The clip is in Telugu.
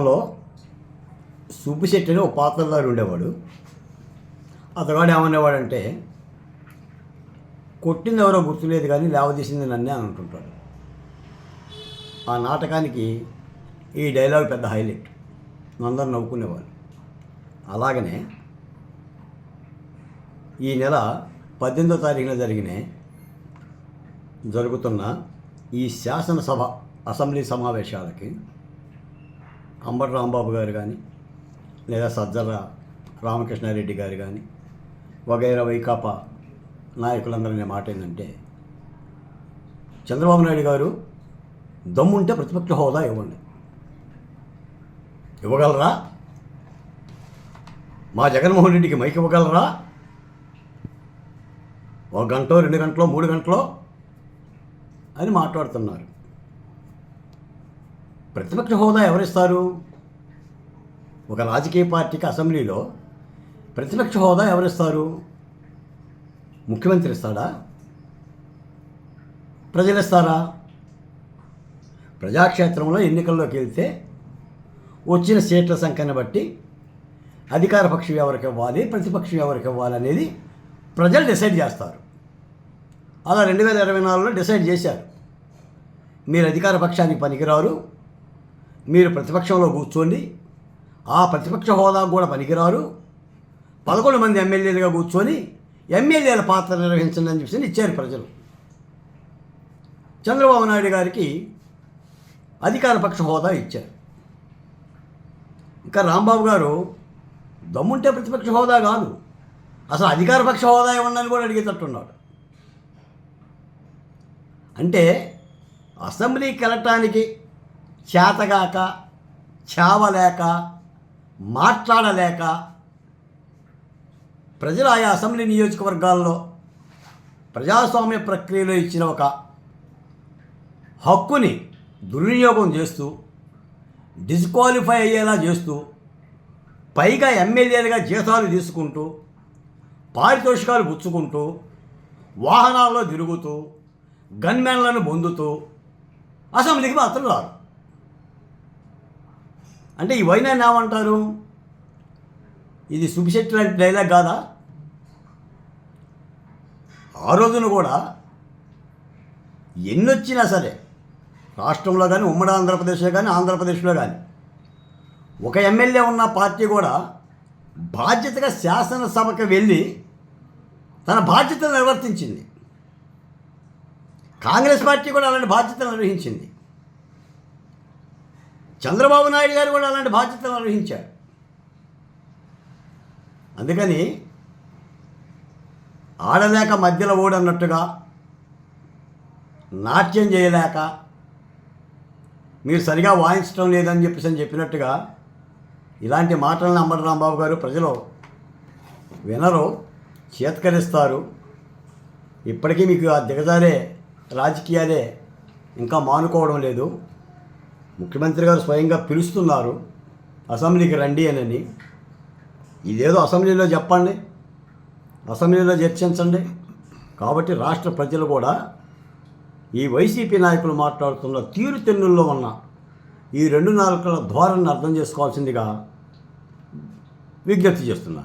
లో సుబ్బిశెట్టి అని ఒక పాత్రదారు ఉండేవాడు. అతగాడు ఏమనేవాడంటే కొట్టింది ఎవరో గుర్తులేదు కానీ లేవదీసింది నన్నే అని అంటుంటాడు. ఆ నాటకానికి ఈ డైలాగ్ పెద్ద హైలైట్. అందరూ నవ్వుకునేవాళ్ళు అలాగనే ఈ నెల పద్దెనిమిదో తారీఖున జరిగిన జరుగుతున్న ఈ శాసనసభ అసెంబ్లీ సమావేశాలకి అంబటి రాంబాబు గారు కానీ లేదా సజ్జల రామకృష్ణారెడ్డి గారు కానీ వగైరా వైకాపా నాయకులందరినీ మాట ఏంటంటే చంద్రబాబు నాయుడు గారు దమ్ముంటే ప్రతిపక్ష హోదా ఇవ్వండి. ఇవ్వగలరా? మా జగన్మోహన్ రెడ్డికి మైక్ ఇవ్వగలరా? ఒక గంటలో రెండు గంటలో మూడు గంటలో అని మాట్లాడుతున్నారు. ప్రతిపక్ష హోదా ఎవరిస్తారు? ఒక రాజకీయ పార్టీకి అసెంబ్లీలో ప్రతిపక్ష హోదా ఎవరిస్తారు? ముఖ్యమంత్రి ఇస్తాడా? ప్రజలు ఇస్తారా? ప్రజాక్షేత్రంలో ఎన్నికల్లోకి వెళ్తే వచ్చిన సీట్ల సంఖ్యను బట్టి అధికార పక్షం ఎవరికి ఇవ్వాలి ప్రతిపక్షం ఎవరికి ఇవ్వాలి అనేది ప్రజలు డిసైడ్ చేస్తారు. అలా రెండు వేల ఇరవై నాలుగులో డిసైడ్ చేశారు. మీరు అధికార పక్షానికి పనికిరారు మీరు ప్రతిపక్షంలో కూర్చోండి. ఆ ప్రతిపక్ష హోదా కూడా పనికిరారు. పదకొండు మంది ఎమ్మెల్యేలుగా కూర్చొని ఎమ్మెల్యేల పాత్ర నిర్వహించండి అని చెప్పి ఇచ్చారు ప్రజలు. చంద్రబాబు నాయుడు గారికి అధికార పక్ష హోదా ఇచ్చారు. ఇంకా రాంబాబు గారు దమ్ముంటే ప్రతిపక్ష హోదా కాదు. అసలు అధికారపక్ష హోదా ఇవ్వండి కూడా అడిగేటట్టున్నాడు. అంటే అసెంబ్లీకి వెళ్ళటానికి చేతగాక చావలేక మాట్లాడలేక ప్రజలు ఆయా అసెంబ్లీ నియోజకవర్గాల్లో ప్రజాస్వామ్య ప్రక్రియలో ఇచ్చిన ఒక హక్కుని దుర్వినియోగం చేస్తూ డిస్క్వాలిఫై అయ్యేలా చేస్తూ పైగా ఎమ్మెల్యేలుగా జీతాలు తీసుకుంటూ పారితోషికాలు పుచ్చుకుంటూ వాహనాల్లో తిరుగుతూ గన్మెన్లను పొందుతూ అసెంబ్లీకి మాత్రం రారు. అంటే ఈ వైనాన్ని ఏమంటారు? ఇది సుభిశెట్టి లాంటి డైలాగ్ కాదా? ఆ రోజున కూడా ఎన్నొచ్చినా సరే రాష్ట్రంలో కానీ ఉమ్మడి ఆంధ్రప్రదేశ్లో కానీ ఆంధ్రప్రదేశ్లో కానీ ఒక ఎమ్మెల్యే ఉన్న పార్టీ కూడా బాధ్యతగా శాసనసభకు వెళ్ళి తన బాధ్యతను నిర్వర్తించింది. కాంగ్రెస్ పార్టీ కూడా అలాంటి బాధ్యతలు నిర్వహించింది. చంద్రబాబు నాయుడు గారు కూడా అలాంటి బాధ్యతలు నిర్వహించారు. అందుకని ఆడలేక మధ్యలో ఓడన్నట్టుగా నాట్యం చేయలేక మీరు సరిగా వాయించడం లేదని చెప్పేసి అని చెప్పినట్టుగా ఇలాంటి మాటలను అంబటి రాంబాబు గారు ప్రజలు వినరు చేత్కరిస్తారు. ఇప్పటికీ మీకు ఆ దిగజారే రాజకీయాలే ఇంకా మానుకోవడం లేదు. ముఖ్యమంత్రి గారు స్వయంగా పిలుస్తున్నారు అసెంబ్లీకి రండి అని ఇదేదో అసెంబ్లీలో చెప్పండి అసెంబ్లీలో చర్చించండి. కాబట్టి రాష్ట్ర ప్రజలు కూడా ఈ వైసీపీ నాయకులు మాట్లాడుతున్న తీరు తెన్నుల్లో ఉన్న ఈ రెండు నాలుగుల ధోరణిని అర్థం చేసుకోవాల్సిందిగా విజ్ఞప్తి చేస్తున్నారు.